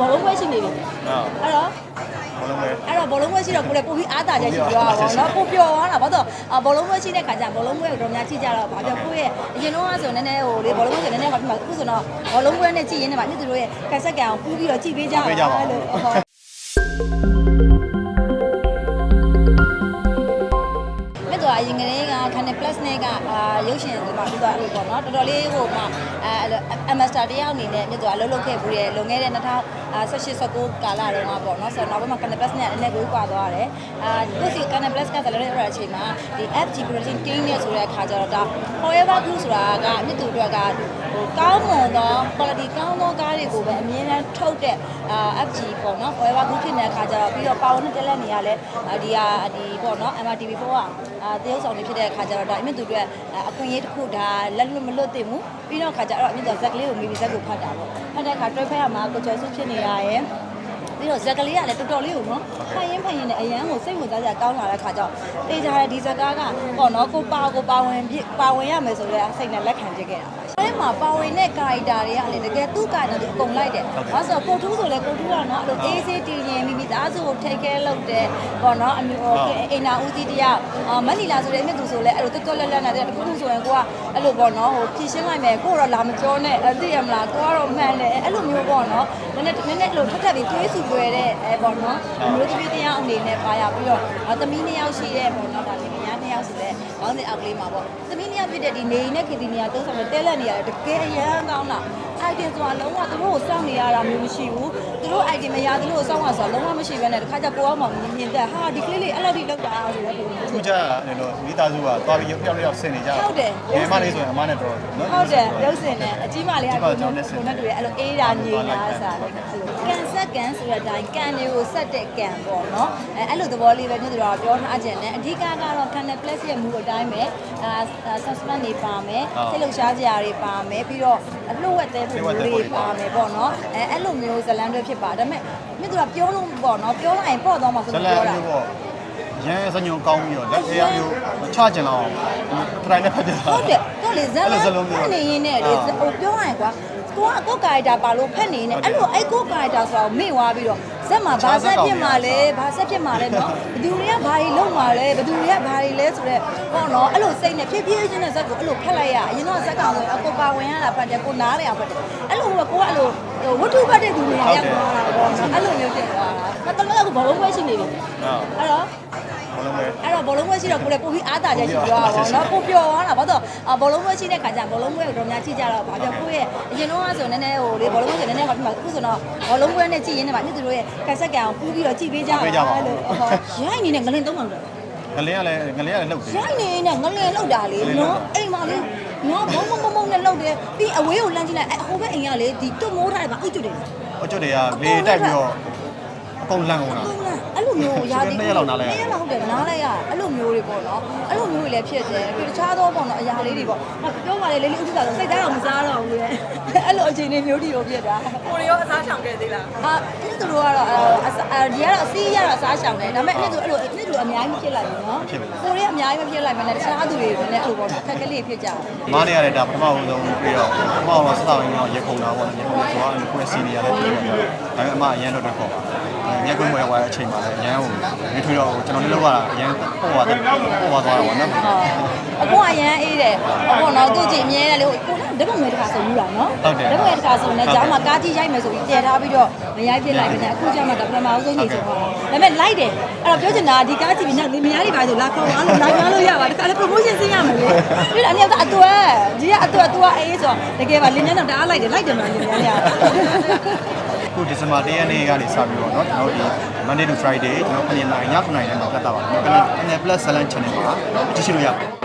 ဘောလုံးပွဲရှိနေပြီဟုတ်အဲ့တော့ဘလုံးပဲအဲ့တော့ဘောလုံးပွဲရှိတော့ကိုယ်လည်းပိုပြီးအားတာချက်ရှိပြောတာပေါ့နော်ကိုပျော်သွားတာဘာလို့လဲဘောလုံးပွဲရှိတဲ့ခါကျဘောလုံးပွဲကိုတော့များကြည့်ကြတော့ဗာပြောကိုယ့်ရဲ့အရင်တော့ဆိုနည်းနည်းဟိုလေဘောလုံးပွဲဆိုနည်းနည်းကပြမှာအခုဆိုတော့ဘောလုံးပွဲနဲ့ကြည့်ရင်းနဲ့ဗာမြစ်သူတို့ရဲ့ကန်ဆက်ကံအောင်ပူးပြီးတော့ကြည့်ပေးကြပါလို့ဟုတ်မြတ်တော်အရင်ကလေးကခန်းနဲ့ plus နဲ့ကအာရုပ်ရှင်ဒီမှာပြီးတော့အဲ့လိုပေါ့နော်တော်တော်လေးဟိုမှာအဲအဲ့လို master တယောက်အနေနဲ့မြတ်တော်အလုပ်လုပ်ခဲ့ဘူးရဲ့လွန်ခဲ့တဲ့ 2018 19ကာလတုန်းကပေါ့နော်ဆိုတော့နောက်ပိုင်းမှာ Canal Plus နဲ့လည်းကိုကွာသွားတယ်အာသူစီ Canal Plus ကတလည်းရတဲ့အချိန်မှာဒီ FG Protein Team နဲ့ဆိုတဲ့အခါကျတော့ဒါ Forever Blue ဆိုတာကမြတ်သူတို့ကဟိုကောင်းမွန်သော quality ကောင်းသောကားတွေကိုပဲအမြဲတမ်းထုတ်တဲ့အာ FG ပေါ့နော် Forever Blue ဖြစ်နေတဲ့အခါကျတော့ပြီးတော့ Power နဲ့တက်လက်နေရလဲဒီဟာဒီပေါ့နော် MRTV4 ကအာတရုပ်ဆောင်နေဖြစ်တဲ့အခါကျတော့ဒါအမြင့်သူတို့အခွင့်အရေးတစ်ခုဒါလက်လွတ်မလွတ်သိဘူးပြီးတော့အခါကျတော့အမြင့်သူဇက်ကလေးကိုမိပြီးဇက်ကိုဖတ်တာပေါ့ဖ တ်တဲ့အခါတွဲဖက်ရမှာကိုကျော်စုဖြစ်နေရရဲ့ပြီးတော့ဇက်ကလေးကလည်းတော်တော်လေးကိုနော်ဖိုင်ရင်ဖိုင်ရင်နဲ့အရန်ကိုစိတ်ဝင်စားစရာကောင်းလာတဲ့ခါကျတော့တေချာတဲ့ဒီဇက်ကားကပေါ့နော်ကိုပါကိုပါဝင်ပြပါဝင်ရမယ်ဆိုတော့စိတ်နဲ့လက်ခံဖြစ်ခဲ့တာပါအဲ့ မှာပါဝင်တဲ့ကာရီတာတွေကလည်းတကယ်သူ့ကာရီတာတွေအကုန်လိုက်တယ်။ဘာလို့ဆိုတော့ကိုထူးဆိုလဲကိုထူးကနော်အဲ့လိုအေးဆေးတည်ရင်မိမိသားစုကိုထိတ်ခဲလုပ်တယ်ပေါ့နော်အမျိုးအိမ်နာဦးစီးတယောက်အာမက်လီလာဆိုတဲ့အမြင့်သူဆိုလဲအဲ့လိုတွတ်တွတ်လက်လက်နဲ့တခုခုဆိုရင်ကိုကအဲ့လိုပေါ့နော်ဟိုဖြည့်ရှင်းလိုက်မယ်ကိုတော့လာမကြောနဲ့အဲ့သိရမလားကိုကတော့မှန်တယ်အဲ့လိုမျိုးပေါ့နော်နည်းနည်းနည်းနည်းအဲ့လိုထက်ထက်ပြီးသွေးဆူပွေတဲ့အဲ့ပေါ့နော်အမျိုးသမီးတယောက်အနေနဲ့ပါရပြီးတော့သမီးနှစ်ယောက်ရှိတဲ့ပေါ့နော်ဒါလင်မယားနှစ်ယောက် ဆိုလဲကောင်းတဲ့အောက်ကလေးမှာပေါ့သမီးနှစ်ယောက်ဖြစ်တဲ့ဒီနေနဲ့ခင်ဒီနေရာသုံးဆောင်နဲ့တဲလက်နေရတယ်တကယ်အရန်ကောင်းတာ item ဆိုတာလုံးဝသူတို့ကိုစောင့်နေရတာမျိုးမရှိဘူးသူတို့ item မရသူတို့ကိုစောင့်ရဆိုတာလုံးဝမရှိဘဲနဲ့တခါကျကိုအောင်မှမြင်တဲ့ဟာဒီကလေးလေးအဲ့လိုထိလောက်တာဆိုတော့ခုကြတယ်လို့မိသားစုကသွားပြီးရောက်ရောက်ဆင်နေကြဟုတ်တယ်ငယ်မလေးဆိုရင်အမနဲ့တော်နော်ဟုတ်တယ်ရုပ်စင်နဲ့အကြီးမလေးကအကြီးမလေးကြောင့်လည်းဆင်ကိုနဲ့တွေ့အဲ့လိုအေးတာငြိမ်တာစားတယ်အဲ့လို ကန်ဆက်ကန်ဆိုတဲ့အတိုင်းကန်တွေကိုဆက်တဲ့ကန်ပေါ့နော်အဲအဲ့လိုသဘောလေးပဲညတို့ကပြောထားခြင်းနဲ့အဓိကကတော့ Canal Plus ရဲ့မူအတိုင်းပဲအာ suspense တွေပါမယ်စိတ်လှုပ်ရှားစရာတွေပါမယ်ပြီးတော့အလှုပ်ဝက်သေးပုံတွေပါမယ်ပေါ့နော်အဲအဲ့လိုမျိုးဇလန်တွေဖြစ်ပါဒါပေမဲ့ညတို့ကပြောလို့ပေါ့နော်ပြောလိုက်ရင်ပေါ့သွားမှာဆိုဇလို့လန်ပြောတာမျိုးပေါ့ရန်စညုံကောင်းပြီးတော့လက်အေးမျိုးချကျင်လောက်ထရိုင်နဲ့ဖတ်ပြတာဟုတ်တယ်တော့လေဇက်အဲ့လိုလဇလုံးမျိုးဖက်နေရင်းနဲ့လေဟိုပြောရရင်ကွာ ကိုကကိုကာရီတာပါလို့ဖက်နေနေအဲ့လိုအဲ့ကိုကာရီတာဆိုတော့မေ့သွားပြီးတော့ဇက်မှာဘာဆက်ဖြစ်မှာလဲဘာဆက်ဖြစ်မှာလဲနော်ဘသူတွေကဘာတွေလုပ်မှာလဲဘသူတွေကဘာတွေလဲဆိုတော့ပေါ့နော်အဲ့လိုစိတ်နဲ့ဖြည်းဖြည်းချင်းနဲ့ဇက်ကိုအဲ့လိုဖက်လိုက်ရအရင်တော့ဇက်ကောင်ဆိုအကိုပါဝင်ရတာဖတ်တယ်ကိုနားတယ်အောင်ဖတ်တယ်အဲ့လိုကကိုကအဲ့လိုဝတ္ထုဖတ်တဲ့သူတွေရောက်သွားတာပေါ့နော်အဲ့လိုမျိုးဖြစ်သွားတာမတော်တော့ဘောလုံးပွဲရှိနေပြီဟုတ်အဲ့တော့ ဘလုံးပဲအဲ့တော့ဘောလုံးပွဲရှိတော့ကိုယ်လည်းပိုပြီးအားတာချက်ရှိပြောတာပေါ့နော်ကိုပျော်သွားတာဘာလို့လဲဘောလုံးပွဲရှိတဲ့ခါကျဘောလုံးပွဲကိုတော့များကြည့်ကြတော့ဘာပြောကိုယ့်ရဲ့အရင်တော့ဆိုနည်းနည်းဟိုလေဘောလုံးပွဲဆိုနည်းနည်းကပြမှာအခုဆိုတော့ဘောလုံးပွဲနဲ့ကြည့်ရင်းနဲ့ဗာမြစ်သူတို့ရဲ့ကန်ဆက်ကံအောင်ပူးပြီးတော့ကြည့်ပေးကြပါလို့ရိုက်နေနဲ့ငလင်သုံးမှတော့ငလင်းကလည်းငလင်းကလည်းလှုပ်တယ်ရိုက်နေနဲ့ငလင်လောက်တာလေနော်အိမ်မှာလေနော်ဘုံဘုံဘုံဘုံနဲ့လောက်တယ်ပြီးအဝေးကိုလမ်းကြည့်လိုက်အဟိုဘက်အိမ်ကလေဒီတွတ်မိုးထားတယ်ဗာအိတ်ကျွတ်တယ်အကျွတ်တွေကလေတိုက်ပြီးတော့ အကုန်လန့်ကုန်တာဟုတ်လားအဲ့လိုမျိုးရာသီနှစ်ရက်လောက်နားလိုက်ရ နှစ်ရက်လောက်ဟုတ်တယ်နားလိုက်ရအဲ့လိုမျိုးတွေပေါ့နော်အဲ့လိုမျိုးတွေလည်းဖြစ်တယ်ပြီးတခြားသောပေါ့နော်အရာလေးတွေပေါ့ဟောပြောပါလေလေးလေးဥစ္စာဆိုစိတ်ဓာတ်တော့မစားတော့ဘူးလေအဲ့လိုအခြေအနေမျိုးတွေတော့ဖြစ်တာ ကိုရီရောအစားချောင်ခဲ့သေးလားအာဒီသူတို့ကတော့အဲဒီကတော့အစီးရတော့အစားရှောင်တယ်ဒါပေမဲ့အဲ့လိုအဲ့လိုအဲ့လိုအများကြီးဖြစ်လိုက်ပြီနော်ကိုရီးယားအများကြီးမဖြစ်လိုက်မနဲ့တခြားသူတွေလည်းအဲ့လိုပေါ့နော်ခက်ကလေးဖြစ်ကြတယ်မားနေရတဲ့ဒါပထမဆုံးပြီးတော့ပထမဆုံးစတာဝင်တော့ရေခုံတာပေါ့ရေခုံဆိုတော့ကိုယ်စီနေရတယ်ပြီးတော့ဒါပေမဲ့အမအရန်တော့တော့ပေါ့ညက်ကွင်းဝယ်သွားတဲ့အချိန်မှာလည်းအရန်ဟိုမထွေးတော့ကျွန်တော်လည်းလောက်ရတာအရန်ပေါ့သွားတယ်ပေါ့သွားတာပေါ့နော်ဟုတ်အကွာရန်အေးတယ်အခုတော့သူ့ကြည့်အမြဲတမ်းလေကိုဓာတ်ပုံမဲတစ်ခါဆိုယူတာနော်ဓာတ်ပုံမဲတစ်ခါဆိုနေကြောင်းမှာကားကြီးရိုက်မယ်ဆိုပြီးတည်ထားပြီးတော့မရိုက်ပြစ်လိုက်တယ်အခုကျမှဒါပထမဆုံးနေဆိုတော့ဒါပေမဲ့လိုက်တယ်အဲ့တော့ပြောချင်တာဒီကားကြည့်ပြီးနောက်မယားတွေပါဆိုလာခေါ်သွားလို့လာပြောလို့ရပါတခါလေ promotion ဆင်းရမယ်လေပြီးတော့အနည်းတော့အတွက်ဒီကအအတွက်သူကအေးဆိုတော့တကယ်ပါလင်းနဲ့တော့တအားလိုက်တယ်လိုက်တယ်မလားလင်းနဲ့က ခုဒီဇင်ဘာ၁ရက်နေ့ကနေစပြီးတော့เนาะကျွန်တော်ဒီ Monday to Friday ကျွန်တော်ခဏနိုင်ညခဏနိုင်မှာပြတ်တာပါเนาะခဏ Channel Plus Salon Channel မှာကြည့်ရှုလို့ရပါတယ်နော်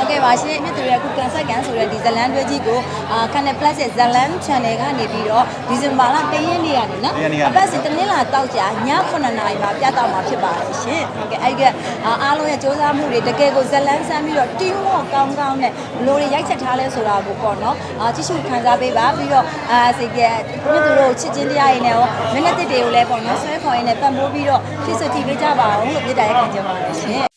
ဟုတ်ကဲ့ပါရှင်မြစ်သူရဲ့ခုကန်ဆက်ကန်ဆိုတဲ့ဒီဇလန်တွဲကြီးကိုအာ Canal Plus ရဲ့ဇလန် Channel ကနေပြီးတော့ဒီဇင်ဘာလ၁ရက်နေ့ကနေနော်အပတ်စဉ်တနင်္လာတောက်ကြည9နာရီမှာပြသမှာဖြစ်ပါတယ်ရှင်ဟုတ်ကဲ့အဲ့ကအားလုံးရဲ့စူးစမ်းမှုတွေတကယ်ကိုဇလန်ဆန်းပြီးတော့ team work ကောင်းကောင်းနဲ့ဘလို့တွေရိုက်ချက်ထားလဲဆိုတာကိုပေါ့နော်အာကြည့်ရှုခံစားပေးပါပြီးတော့အာစိတ်ကမြစ်သူတို့ချစ်ချင်းတရားရည်နဲ့ရောမနက်တစ်တွေကိုလည်းပေါ့နော်ဆွဲခေါ်ရင်းနဲ့ပံ့ပိုးပြီးတော့ဖြစ်စတီပေးကြပါအောင်လို့ပြစ်တာရက်ခံကြပါတယ်ရှင်